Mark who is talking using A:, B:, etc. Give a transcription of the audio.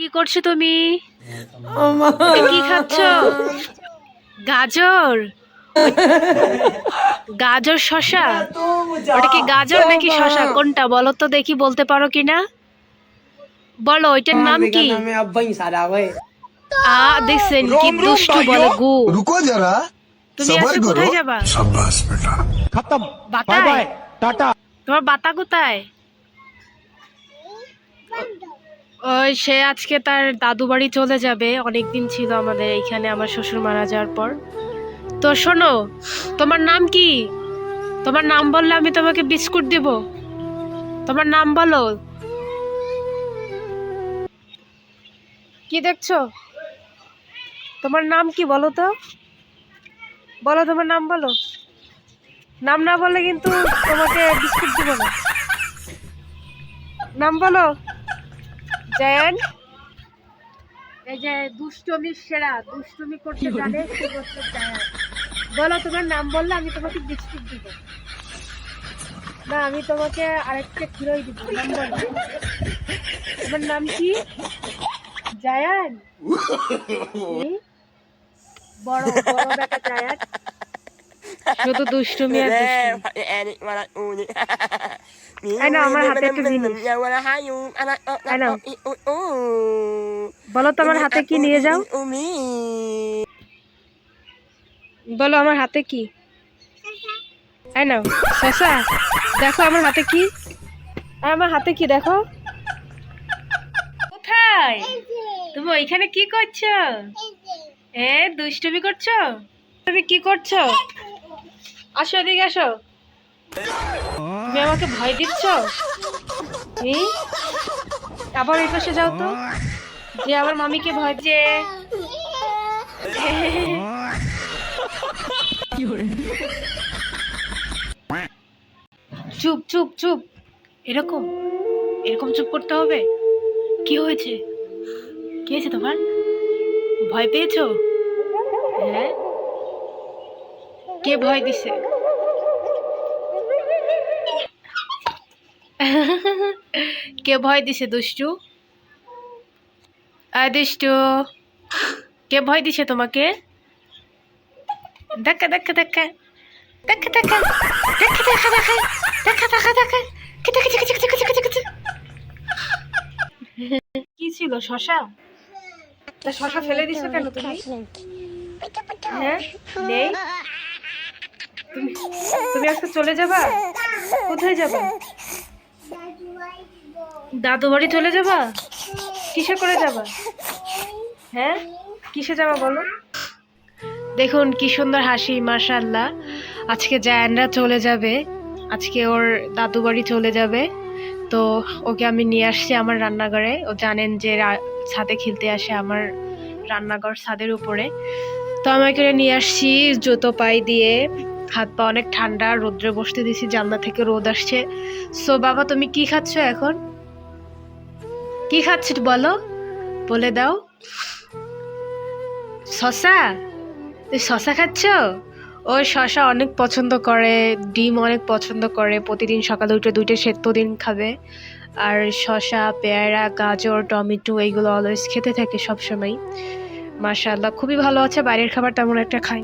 A: কি করছ তুমি? কি খাচ্ছ? গাজর? গাজর শশা ওটা কি গাজর নাকি শশা কোনটা বলো তো দেখি বলতে পারো কিনা বলো ওইটার নাম কি? আ দেখছেন কি বলে গু।
B: রুকো জরা
A: তুমি কোথায় যাবা?
B: বেটা। খতম।
C: Bye
A: bye tata. তোমার বাতা কোথায়? ওই সে আজকে তার দাদু বাড়ি চলে যাবে। অনেক দিন ছিল আমাদের এইখানে আমার শ্বশুর মারা যাওয়ার পর। তো শোনো, তোমার নাম কি? তোমার নাম বললে আমি তোমাকে বিস্কুট দেব। তোমার নাম বলো। কি দেখছ? তোমার নাম কি বলো তো? বলো তোমার নাম বলো। নাম না বললে কিন্তু তোমাকে বিস্কুট দিব না। নাম বলো। জয়ন এই যে দুষ্টমি সেরা দুষ্টমি করতে জানে সে করতে জয়ন বলো তোমার নাম বললে আমি তোমাকে বিস্কুট দিব। না আমি তোমাকে আরেকটা খিরোই দিব নাম বলো। তোমার নাম কি? জায়ান? বড় বড় বেটা জায়ান। শুধু দুষ্টুমি আর দুষ্টুমি।
D: আমার হাতে একটু জিনিস।
A: বলো তোমার হাতে কি নিয়ে যাও বলো আমার হাতে কি নাও শশা দেখো আমার হাতে কি আর আমার হাতে কি দেখো কোথায় তুমি ওইখানে কি করছ এ দুষ্টুমি করছ তুমি কি করছ আসো এদিকে আসো তুমি আমাকে ভয় দিচ্ছ? এই আবার এই পাশে যাও তো। যে আমার মামিকে ভয় যে চুপ চুপ চুপ। এরকম? এরকম চুপ করতে হবে? কি হয়েছে? কি হয়েছে তোমার? ভয় পেয়েছ? হ্যাঁ? কে ভয় দিছে? কে ভয় দিছে দুষ্টু? আয় দুষ্টু। কে ভয় দিছে তোমাকে? দেখা দেখা দেখা দেখা দেখা দেখা শশা? শশা ফেলে কেন হ্যাঁ তুমি তুমি আজকে চলে যাবা? কোথায় যাবা? দাদু বাড়ি চলে যাবা? কিসে করে যাবা? হ্যাঁ? কিসে যাবা বলো? দেখুন, কি সুন্দর হাসি মাশাল্লাহ আজকে জায়ানরা চলে যাবে। আজকে ওর দাদু বাড়ি চলে যাবে। তো ওকে আমি নিয়ে আসছি আমার রান্নাঘরে। ও জানেন যে ছাদে খেলতে আসে আমার রান্নাঘর ছাদের উপরে। তো আমাকে নিয়ে আসছি জুতো পাই দিয়ে। হাত পা অনেক ঠান্ডা, রোদ্রে বসতে দিছি, জানলা থেকে রোদ আসছে। সো বাবা, তুমি কি খাচ্ছ এখন? কি খাচ্ছ বলো? বলে দাও। শশা? তুই শশা খাচ্ছ? ও শশা অনেক পছন্দ করে, ডিম অনেক পছন্দ করে, প্রতিদিন সকালে উঠে দুইটা সেদ্ধ দিন খাবে। আর শশা, পেয়ারা, গাজর, টমেটো, এইগুলো অলওয়েজ খেতে থাকে সবসময়। মাশাআল্লাহ, খুবই ভালো আছে, বাইরের খাবার তেমন একটা খাই